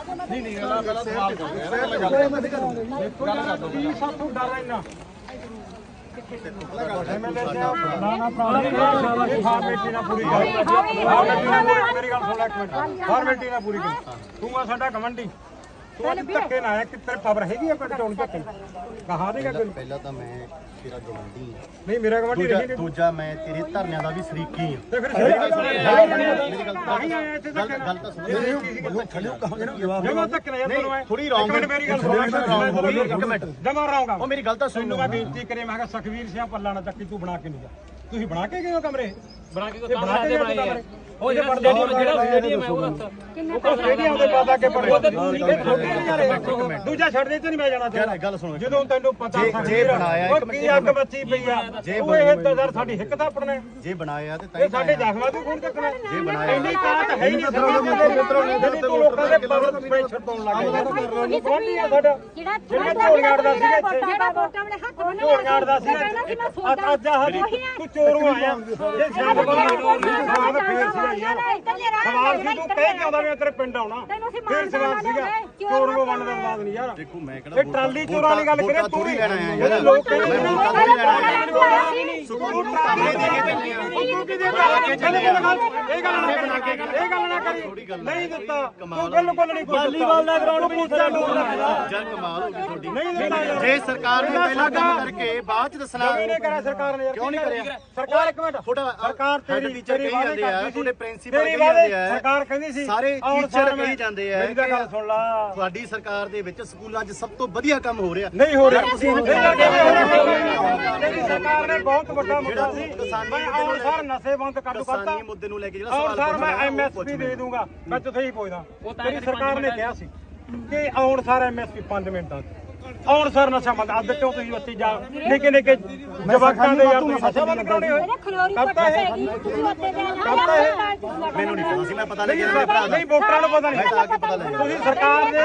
ਨਹੀਂ ਨਹੀਂ ਗੱਲ ਗੱਲ ਸਵਾਲ ਕਰ ਰਿਹਾ ਕੀ ਸਾਥੋਂ ਡਰ ਰਹਿਣਾ ਨਾ ਨਾ ਪ੍ਰੋਬਲਮ ਫਾਰਮੈਲਿਟੀ ਨਾ ਪੂਰੀ ਕਰ ਫਾਰਮੈਲਿਟੀ ਨਾ ਪੂਰੀ ਮੇਰੀ ਗੱਲ ਸੁਣ ਲੈ ਇੱਕ ਮਿੰਟ ਫਾਰਮੈਲਿਟੀ ਨਾ ਪੂਰੀ ਕਰ ਤੂੰ ਆ ਸਾਡਾ ਕਮੰਡੀ ਤੂੰ ਅੱਜ ਧੱਕੇ ਨਾ ਆਇਆ ਕਿ ਤੇਰੇ ਪਾਵਰ ਹੈਗੀ ਆ ਪਿੰਡ ਚੋਂ ਧੱਕੇ ਕਹਾ ਦੇਗਾ ਕੋਈ? ਪਹਿਲਾਂ ਤਾਂ ਮੈਂ ਤੇਰਾ ਗਵੰਡੀ ਹਾਂ ਨਹੀਂ ਮੇਰਾ ਕਮੰਡੀ ਦੂਜਾ ਰਹੀ ਨਹੀਂ ਦੂਜਾ ਮੈਂ ਤੇਰੇ ਧਰਨਿਆਂ ਦਾ ਵੀ ਸ਼ਰੀਕੀ ਹਾਂ ਤੇ ਫਿਰ ਸਹੀ ਗੱਲ ਮੇਰੀ ਗੱਲ ਤਾਂ ਹੀ ਆਇਆ ਇੱਥੇ ਗੱਲ ਧੱਕੇ ਗੱਲ ਤਾਂ ਸੁਣੋ। ਜਮਾ ਧੱਕੇ ਨਾ ਯਾਰ ਤੈਨੂੰ ਐ ਥੋੜੀ wrong ਇੱਕ ਮਿੰਟ ਮੇਰੀ ਗੱਲ ਸੁਣ। ਇੱਕ ਮਿੰਟ। ਜਮਾ ਰਹਾਂਗਾ ਉਹ ਮੇਰੀ ਗੱਲ ਤਾਂ ਸੁਣ। ਤੈਨੂੰ ਮੈਂ ਬੇਨਤੀ ਕਰੇ ਮੈਂ ਕਿਹਾ ਸਖਵੀਰ ਸਿੰਘ ਪੱਲਾ ਨਾ ਚੱਕੀ ਤੂੰ ਬਣਾ ਕੇ ਨਹੀਂ ਜਾ। ਤੁਸੀਂ ਬਣਾ ਕੇ ਗਏ ਹੋ ਕਮਰੇ? ਬਣਾ ਕੇ ਇਹ ਬਣਾ ਕੇ ਬਣਾਏ ਬਣਾਏ ਆ। ਉਹ ਜਿਹੜਾ ਸਟੇਡੀਅਮ ਜਿਹੜਾ ਸਟੇਡੀਅਮ ਹੈ ਉਹ ਦੱਸ ਉਹ ਸਟੇਡੀਅਮ ਦੇ ਬਾਦਾ ਕੇ ਪੜੇ ਇਹ ਛੋਟੇ ਨਹੀਂ ਯਾਰ। ਦੂਜਾ ਛੱਡ ਦੇ ਤੇ ਨਹੀਂ ਮੈਂ ਜਾਣਾ ਤੇਰਾ। ਗੱਲ ਸੁਣੋ ਜਦੋਂ ਤੈਨੂੰ ਪਤਾ ਜੇ- ਜੇ ਬਣਾਇਆ ਇੱਕ ਉਹ ਕੀ ਅੱਗ ਬੱਚੀ ਪਈ ਆ। ਉਹ ਇਹ ਤਦਰ ਸਾਡੀ ਹਿੱਕ ਤਾਂ ਆਪਣਾ। ਜੇ ਬਣਾਇਆ ਤੇ ਤਾਂ ਹੀ ਸਾਡੇ ਜ਼ਖਮਾਂ ਤੋਂ ਖੂਨ ਚੱਕਣਾ। ਜੇ ਬਣਾਇਆ ਇੰਨੀ ਕਾਤ ਹੈ ਹੀ ਨਹੀਂ ਜਿਹੜੀ ਤੂੰ ਲੋਕਾਂ ਦੇ ਪਾਵਰ ਪ੍ਰੈਸ਼ਰ ਪਾਉਣ ਲੱਗ ਗਿਆ ਕੌਣ ਆ ਸਾਡਾ। ਜਿਹੜਾ ਅੜਦਾ ਸੀਗਾ ਇੱਥੇ। ਜਿਹੜਾ ਵੋਟਾਂ ਵੇਲੇ ਹੱਥ ਝੋਲੀਆਂ ਅੜਦਾ ਸੀਗਾ ਅੱਜ ਆਹ ਤੂੰ ਚੋਰੂ ਆਇਆ। ਜੇ ਸਿਆਣ ਸਵਾਲ ਯਾਰ ਸਵਾਲ ਸੀ ਤੂੰ ਕਹਿ ਕੇ ਆਉਂਦਾ ਵੀ ਮੈਂ ਤੇਰੇ ਪਿੰਡ ਆਉਣਾ ਫੇਰ ਸਵਾਲ ਸੀਗਾ ਚੋਰ ਨੂੰ ਵੰਡ ਦਾ ਬਾਦ ਨਹੀਂ ਯਾਰ। ਦੇਖੋ ਮੈਂ ਕਿਹੜਾ ਇਹ ਟਰਾਲੀ ਚੋਰਾਂ ਵਾਲੀ ਗੱਲ ਕਰੇ ਤੂੰ ਥੋੜੀ ਲੈਣਾ ਹੈ ਜਿਹੜੇ ਯਾਰ। ਲੋਕ ਕਹਿੰਦੇ ਮੈਂ ਨੇ ਵੋਟਾਂ ਥੋੜੀ ਲੈਣਾ ਹੈ ਸਕੂਲ ਟਰਾਲੀ ਦੇ ਕੇ ਦਿੰਦੀਆਂ ਤੂੰ ਕਿਹਦੇ ਗੱਲ ਇਹ ਗੱਲ ਨਾ ਕਰੀ ਇਹ ਗੱਲ ਨਾ ਕਰੀ। ਨਹੀਂ ਦਿੱਤਾ। ਤੂੰ ਬਿਲਕੁਲ ਨਹੀਂ ਕੋਈ ਵਾਲੀਬਾਲ ਦਾ ਗਰਾਊਂਡ ਵੀ ਪੁੱਛਿਆ ਲੋਕ ਯਾਰ ਕਮਾਲ ਹੋ ਗਈ ਤੁਹਾਡੀ। ਨਹੀਂ ਦਿੱਤਾ ਯਾਰ। ਜੇ ਸਰਕਾਰ ਨੇ ਪਹਿਲਾਂ ਕੰਮ ਕਰਕੇ ਬਾਅਦ ਚ ਦੱਸਣਾ ਕਿਉਂ ਨਹੀਂ ਕਰਿਆ ਸਰਕਾਰ ਨੇ ਯਾਰ। ਕਿਉਂ ਨਹੀਂ ਕਰਿਆ? ਸਰਕਾਰ ਇੱਕ ਮਿੰਟ। ਤੁਹਾਡਾ ਸਰਕਾਰ ਹੈਡ ਤੇਰੀ ਟੀਚਰ ਤੇਰੀ ਕਹੀ ਵਾਅਦੇ ਜਾਂਦੇ ਆ, ਕਰਦੀ ਸੀ। ਤੁਹਾਡੇ ਪ੍ਰਿੰਸੀਪਲ ਤੇਰੀ ਕਹੀ ਜਾਂਦੇ ਵਾਅਦੇ ਆ। ਸਰਕਾਰ ਕਹਿੰਦੀ ਸੀ। ਸਾਰੇ ਟੀਚਰ ਕਹੀ ਜਾਂਦੇ ਆ ਮੇਰੀ ਤਾਂ ਕਿ ਗੱਲ ਸੁਣ। ਲਾ ਤੁਹਾਡੀ ਸਰਕਾਰ ਦੇ ਵਿੱਚ ਸਕੂਲਾਂ 'ਚ ਸਭ ਤੋਂ ਵਧੀਆ ਕੰਮ ਹੋ ਰਿਹਾ। ਨਹੀਂ ਹੋ ਰਿਹਾ। ਤੇਰੀ ਸਰਕਾਰ ਨੇ ਬਹੁਤ ਵੱਡਾ ਮੁੱਦਾ ਸੀ। ਮੈਂ ਆਉਣ ਸਾਰ ਨਸ਼ੇ ਬੰਦ ਕਰ ਦੂ ਕਰਤਾ। ਕਿਸਾਨੀ ਮੁੱਦੇ ਨੂੰ ਲੈ ਕੇ ਜਿਹੜਾ ਆਉਣ ਸਵਾਲ ਸਾਰ ਮੈਂ ਐਮਐਸਪੀ ਦੇ। ਦੂੰਗਾ ਮੈਂ ਤੁਥੇ ਹੀ ਪੁੱਛਦਾ। ਤੇਰੀ ਸਰਕਾਰ ਨੇ ਕਿਹਾ ਸੀ ਕਿ ਆਉਣ ਸਾਰ ਐਮਐਸਪੀ 5 ਮਿੰਟਾਂ ਆਉਣ ਸਾਰ ਨਸ਼ਾ ਬੰਦ ਅੱਧ ਕਿਉਂ ਤੁਸੀਂ ਬੱਚੇ ਜਾ ਨਿੱਕੇ ਨਿੱਕੇ ਜਵਾਕਾਂ ਦੇ ਯਾਰ ਤੁਸੀਂ ਨਸ਼ਾ ਬੰਦ ਕਰਾਉਣੇ ਹੋਏ। ਕਰਤਾ ਹੈ ਕਰਤਾ ਹੈ ਮੈਨੂੰ ਨਹੀਂ ਪਤਾ ਸੀ ਮੈਂ ਪਤਾ ਨਹੀਂ ਲੱਗਿਆ ਮੇਰੇ ਭਰਾ ਦਾ। ਨਹੀਂ ਵੋਟਰਾਂ ਨੂੰ ਪਤਾ ਮੈਂ ਤਾਂ ਆ ਕੇ ਪਤਾ ਨਹੀਂ ਲੱਗਿਆ। ਤੁਸੀਂ ਸਰਕਾਰ ਦੇ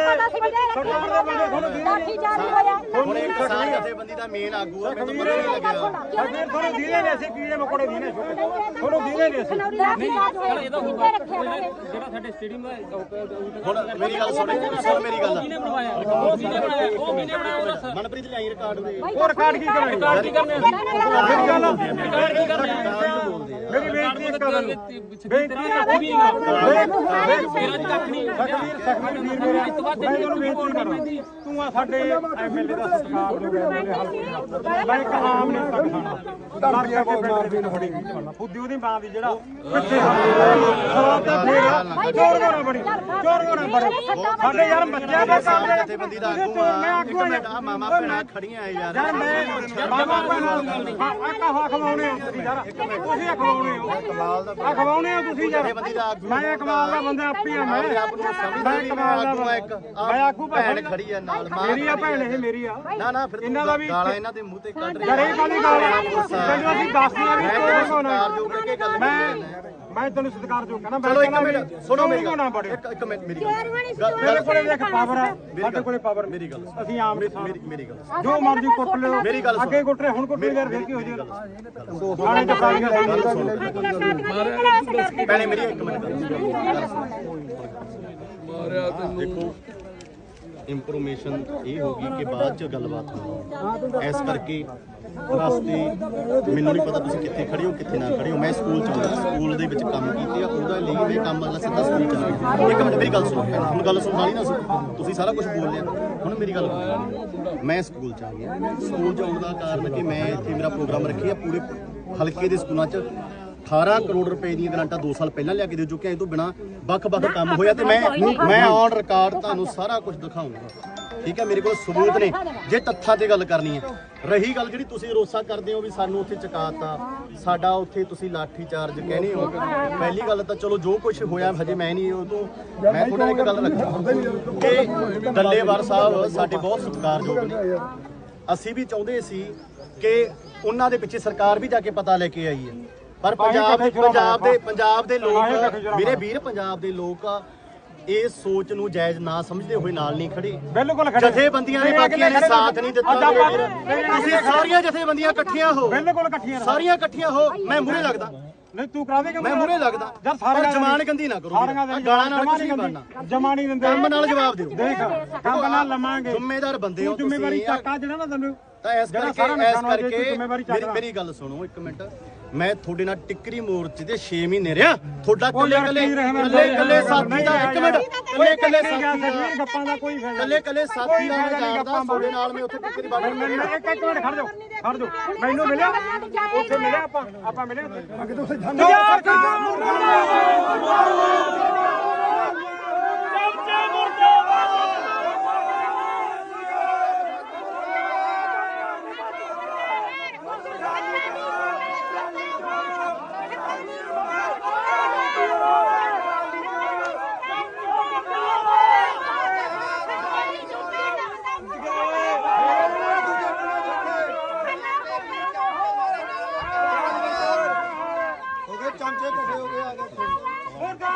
ਸਰਕਾਰ ਦੇ ਬੰਦੇ ਤੁਹਾਨੂੰ ਦੀਦੇ ਲਾਠੀ ਚਾਰਜ ਹੋਇਆ। ਹੁਣ ਇੱਕ ਕਿਸਾਨ ਜਥੇਬੰਦੀ ਦਾ ਮੇਨ ਆਗੂ ਆ ਮੈਨੂੰ ਪਤਾ ਨਹੀਂ ਲੱਗਿਆ। ਅਗਰ ਤੁਹਾਨੂੰ ਦੀਦੇ ਨੇ ਅਸੀਂ ਕੀੜੇ ਮਕੌੜੇ ਦੀਨੇ ਤੁਹਾਨੂੰ ਦੀਦੇ ਨੇ ਅਸੀਂ। ਲਾਠੀ ਚਾਰਜ ਹੋਇਆ ਇਹਦਾ ਰੱਖਿਆ ਹੋਇਆ ਜਿਹੜਾ ਸਾਡੇ ਸਟੇਡੀਅਮ ਦਾ ਹੁਣ ਮੇਰੀ ਗੱਲ ਸੁਣ ਸੁਣ ਮੇਰੀ ਗੱਲ। ਕਿਹਨੇ ਬਣਵਾਇਆ। ਉਹ ਕਿਹਨੇ ਬਣਾਇਆ ਉਹ ਕਿਹਨੇ ਬਣਾਇਆ ਉਹ ਦੱਸ। ਮਨਪ੍ਰੀਤ ਲਈ ਰਿਕਾਰਡ ਉਰੇ ਹੋਰ ਕਾਰਡ ਕੀ ਕਰਾਂਗੇ ਕਾਰਡ ਕੀ ਕਰਨੇ ਮੇਰੀ ਗੱਲ ਕਾਰਡ ਕੀ ਕਰਨੇ? ਮੇਰੀ ਕੱਖ ਵੀ ਨਹੀਂ ਸਖਵੀਰ ਸਖਵੀਰ ਤੂੰ ਆ ਸਾਡੇ ਐਮਐਲਏ ਦਾ ਸਤਿਕਾਰ ਜੋ ਮੇਰੇ ਹਲਕੇ ਮੈਂ ਇੱਕ ਆਮ ਨਹੀਂ ਤੱਕ ਖਾਣਾ ਦਰਦ ਕੇ ਪਿੰਡ ਦੇ ਥੋੜੀ ਵੀ ਕਰਨਾ ਫੁੱਦੀ ਉਹਦੀ ਮਾਂ ਦੀ ਜਿਹੜਾ ਪਿੱਛੇ ਸਵਾਲ ਤਾਂ ਫੇਰ ਚੋਰ ਗੋਣਾ ਬੜੀ ਚੋਰ ਗੋਣਾ ਬੜੀ ਸਾਡੇ ਯਾਰ ਬੱਚਿਆਂ ਦੇ ਕੰਮ ਦੇ ਜਥੇਬੰਦੀ ਦਾ ਤੁਸੀਂ ਆਗੂ ਚੋਰ ਮੈਂ ਆ ਆਗੂ ਇੱਕ ਆ ਮਿੰਟ ਆ ਮਾਮਾ ਭੈਣਾਂ ਖੜੀਆਂ ਆ ਯਾਰ। ਯਾਰ ਮੈਂ ਮਾਮਾ ਭੈਣਾਂ ਆ। ਕਹਾ ਖਵਾਉਣੇ ਹੋ ਤੁਸੀਂ ਯਾਰ। ਤੁਸੀਂ ਖਵਾਉਣੇ ਹੋ। ਕਮਾਲ ਦਾ ਆ ਖਵਾਉਣੇ ਹੋ ਤੁਸੀਂ ਯਾਰ। ਜਥੇਬੰਦੀ ਦਾ ਆਗੂ ਮੈਂ ਕਮਾਲ ਦਾ ਬੰਦਾ ਆਪੀ ਆ ਮੈਂ। ਆਪਣੇ ਆਪ ਨੂੰ ਸਮਝਦਾ ਮੈਂ ਵੀ ਦਾ ਆਗੂ ਆ ਇੱਕ। ਮੈਂ ਆਗੂ ਭੈਣ। ਖੜੀ ਆ ਨਾਲ ਮਾਂ ਮੇਰੀ ਆ ਭੈਣ ਇਹ ਮੇਰੀ ਆ। ਨਾ ਨਾ ਫਿਰ ਇਹਨਾਂ ਦਾ ਵੀ ਗਾਲਾਂ ਇਹਨਾਂ ਦੇ ਮੂੰਹ ਤੇ ਕੱਢ ਰਹੀ ਯਾਰ ਇਹ ਕਾਹਦੀ ਗੱਲ ਆ? ਤੈਨੂੰ ਅਸੀਂ ਦੱਸਦੇ ਆ ਵੀ ਮੈਂ ਤੈਨੂੰ ਹੋਣਾ ਮੈਂ ਮੈਂ ਤੈਨੂੰ ਸਤਿਕਾਰ ਜੋ ਕਹਿਣਾ ਮੈਂ ਚਲੋ ਇੱਕ ਕਹਿੰਦਾ ਮਿੰਟ ਸੁਣੋ ਮੇਰੀ ਗੱਲ। ਬੜੇ ਇੱਕ ਇੱਕ ਮਿੰਟ ਮੇਰੀ ਗੱਲ। ਮੇਰੇ ਕੋਲੇ ਦੇਖ ਪਾਵਰ ਆ। ਸਾਡੇ ਕੋਲੇ ਪਾਵਰ ਮੇਰੀ ਗੱਲ ਅਸੀਂ ਆਮ ਨਹੀਂ ਮੇਰੀ ਮੇਰੀ ਗੱਲ ਜੋ ਮਰਜ਼ੀ ਕੁੱਟ ਲਿਓ। ਮੇਰੀ ਗੱਲ ਸੁਣ। ਅੱਗੇ ਕੁੱਟ ਰਹੇ ਹੁਣ ਕੁੱਟ ਲਿਓ ਯਾਰ ਫਿਰ ਕੀ ਹੋ ਕਾਰੀਆਂ ਪਹਿਲੇ ਮੇਰੀ ਇੱਕ ਮਿੰਟ ਦੇਖੋ। ਇਨਫੋਰਮੇਸ਼ਨ ਇਹ ਹੋ ਗਈ ਕਿ ਬਾਅਦ ਚ ਗੱਲਬਾਤ ਹੋਣੀ ਇਸ ਕਰਕੇ ਰਸਤੇ ਮੈਨੂੰ ਨਹੀਂ ਪਤਾ ਤੁਸੀਂ ਕਿੱਥੇ ਖੜੇ ਹੋ, ਕਿੱਥੇ ਨਾ ਖੜੇ ਹੋ। ਮੈਂ ਸਕੂਲ ਚ ਹਾਂ ਸਕੂਲ ਦੇ ਵਿੱਚ ਕੰਮ ਕੀਤੇ ਆ ਉਹਦਾ ਲਈ ਮੈਂ ਕੰਮ ਅਗਲਾ ਸਿੱਧਾ ਸਕੂਲ ਚ ਆ ਇੱਕ ਮਿੰਟ, ਮੇਰੀ ਗੱਲ ਸੁਣੋ। ਹੁਣ ਗੱਲ ਸੁਣ ਲਈ ਨਾ ਸੀ। ਤੁਸੀਂ ਸਾਰਾ ਕੁਝ ਬੋਲ ਲਿਆ। ਹੁਣ ਮੇਰੀ ਗੱਲ ਮੈਂ ਸਕੂਲ ਚ ਆ ਗਿਆ। ਸਕੂਲ ਚ ਆਉਣ ਦਾ ਕਾਰਨ ਕਿ ਮੈਂ ਇੱਥੇ ਮੇਰਾ ਪ੍ਰੋਗਰਾਮ ਰੱਖਿਆ ਪੂਰੇ ਹਲਕੇ ਦੇ ਸਕੂਲਾਂ ਚ। 18 ਕਰੋੜ ਰੁਪਏ ਦੀਆਂ ਗ੍ਰਾਂਟਾਂ 2 ਸਾਲ ਪਹਿਲਾਂ ਲਿਆ ਕੇ ਦੇ ਚੁੱਕੇ ਆ ਇਹ ਤੋਂ ਬਿਨਾ ਵੱਖ-ਵੱਖ ਕੰਮ ਹੋਇਆ ਤੇ ਮੈਂ ਮੈਂ ਔਨ ਰਿਕਾਰਡ ਤੁਹਾਨੂੰ ਸਾਰਾ ਕੁਝ ਦਿਖਾਉਂਗਾ ਠੀਕ ਹੈ ਮੇਰੇ ਕੋਲ ਸਬੂਤ ਨੇ ਜੇ ਤੱਥਾਂ ਤੇ ਗੱਲ ਕਰਨੀ ਹੈ ਰਹੀ ਗੱਲ ਜਿਹੜੀ ਤੁਸੀਂ ਰੋਸਾ ਕਰਦੇ ਹੋ ਵੀ ਸਾਨੂੰ ਉੱਥੇ ਚਕਾਤਾ ਸਾਡਾ ਉੱਥੇ ਤੁਸੀਂ ਲਾਠੀ ਚਾਰਜ ਕਹਿੰਦੇ ਹੋ ਪਹਿਲੀ ਗੱਲ ਤਾਂ ਚਲੋ ਜੋ ਕੁਝ ਹੋਇਆ ਹਜੇ ਮੈਂ ਨਹੀਂ ਉਹ ਤੋਂ ਮੈਂ ਤੁਹਾਡੇ ਨਾਲ ਇੱਕ ਗੱਲ ਰੱਖਾਂ ਕਿ ਡੱਲੇਵਾਰ ਸਾਹਿਬ ਸਾਡੇ ਬਹੁਤ ਸਤਿਕਾਰਯੋਗ ਨੇ ਅਸੀਂ ਵੀ ਚਾਹੁੰਦੇ ਸੀ ਕਿ ਉਹਨਾਂ ਦੇ ਪਿੱਛੇ ਸਰਕਾਰ ਵੀ ਜਾ ਕੇ ਪਤਾ ਲੈ ਕੇ ਆਈ ਹੈ ਪਰ ਪੰਜਾਬ ਸ਼ੁਰੂ ਪੰਜਾਬ ਦੇ ਪੰਜਾਬ ਦੇ ਲੋਕ ਸ਼ੁਰੂ ਵੀਰੇ ਵੀਰ ਪੰਜਾਬ ਦੇ ਲੋਕ ਇਹ ਸੋਚ ਨੂੰ ਜਾਇਜ਼ ਨਾ ਸਮਝਦੇ ਹੋਏ ਨਾਲ ਨਹੀਂ ਖੜੇ। ਬਿਲਕੁਲ ਖੜੇ। ਜਥੇਬੰਦੀਆਂ ਨੇ ਬਾਕੀਆਂ ਨੇ ਸਾਥ ਨਹੀਂ ਦਿੱਤਾ। ਮੇਰੇ। ਤੁਸੀਂ ਸਾਰੀਆਂ ਜਥੇਬੰਦੀਆਂ ਇਕੱਠੀਆਂ ਹੋ। ਬਿਲਕੁਲ ਇਕੱਠੀਆਂ। ਸਾਰੀਆਂ ਇਕੱਠੀਆਂ ਹੋ। ਮੈਂ ਮੂਰੇ ਲੱਗਦਾ। ਨਹੀਂ ਤੂੰ ਕਰਾ ਦੇਗਾ ਮੈਂ ਮੂਹਰੇ ਲੱਗਦਾ। ਯਾਰ ਪਰ ਜਮਾਨ ਗੰਦੀ ਨਾ ਕਰੋ ਗਾਲਾਂ ਨਾਲ ਕੁਝ ਨਹੀਂ ਜਮਾ ਬਣਨਾ ਜਮਾ ਨਹੀਂ ਦਿੰਦੇ। ਕੰਮ ਨਾਲ ਜਵਾਬ ਦਿਓ। ਦੇਖ ਕੰਮ ਨਾਲ ਲਵਾਂਗੇ। ਜ਼ਿੰਮੇਦਾਰ ਬੰਦੇ ਹੋ ਜ਼ਿੰਮੇਵਾਰੀ ਚੱਕਾ ਜਿਹੜਾ ਨਾ ਤੈਨੂੰ। ਤਾਂ ਇਸ ਕਰਕੇ ਸਾਰਾ ਇਸ ਕਰਕੇ ਮੇਰੀ। ਮੇਰੀ ਗੱਲ ਸੁਣੋ ਇੱਕ ਮਿੰਟ। ਮੈਂ ਤੁਹਾਡੇ ਨਾਲ ਟਿੱਕਰੀ ਮੋਰਚੇ ਦੇ 6 ਮਹੀਨੇ ਰਿਹਾ। ਤੁਹਾਡਾ ਕੱਲੇ ਕੱਲੇ ਕੱਲੇ ਕੱਲੇ ਸਾਥੀ ਦਾ ਇੱਕ ਮਿੰਟ। ਕੱਲੇ ਕੱਲੇ ਸਾਥੀ ਦਾ ਗੱਪਾਂ ਦਾ ਕੋਈ ਫਾਇਦਾ ਕੱਲੇ ਕੱਲੇ ਸਾਥੀ ਦਾ ਜਾਣਦਾ ਤੁਹਾਡੇ ਨਾਲ ਮੈਂ ਉੱਥੇ ਟਿੱਕਰੀ ਬਾੜ ਇੱਕ ਇੱਕ ਮਿੰਟ ਖੜ ਜਾ ਖੜ ਜਾ ਮੈਨੂੰ ਮਿਲਿਆ? ਉੱਥੇ ਮਿਲਿਆ ਆਪਾਂ? ਆਪਾਂ ਮਿਲੇ ਉੱਥੇ? ਅੱਗੇ ਤੁਸੀਂ ਹੋ ਗਏ ਚਮਚੇ ਇਕੱਠੇ ਹੋ ਗਏ ਆ ਗਏ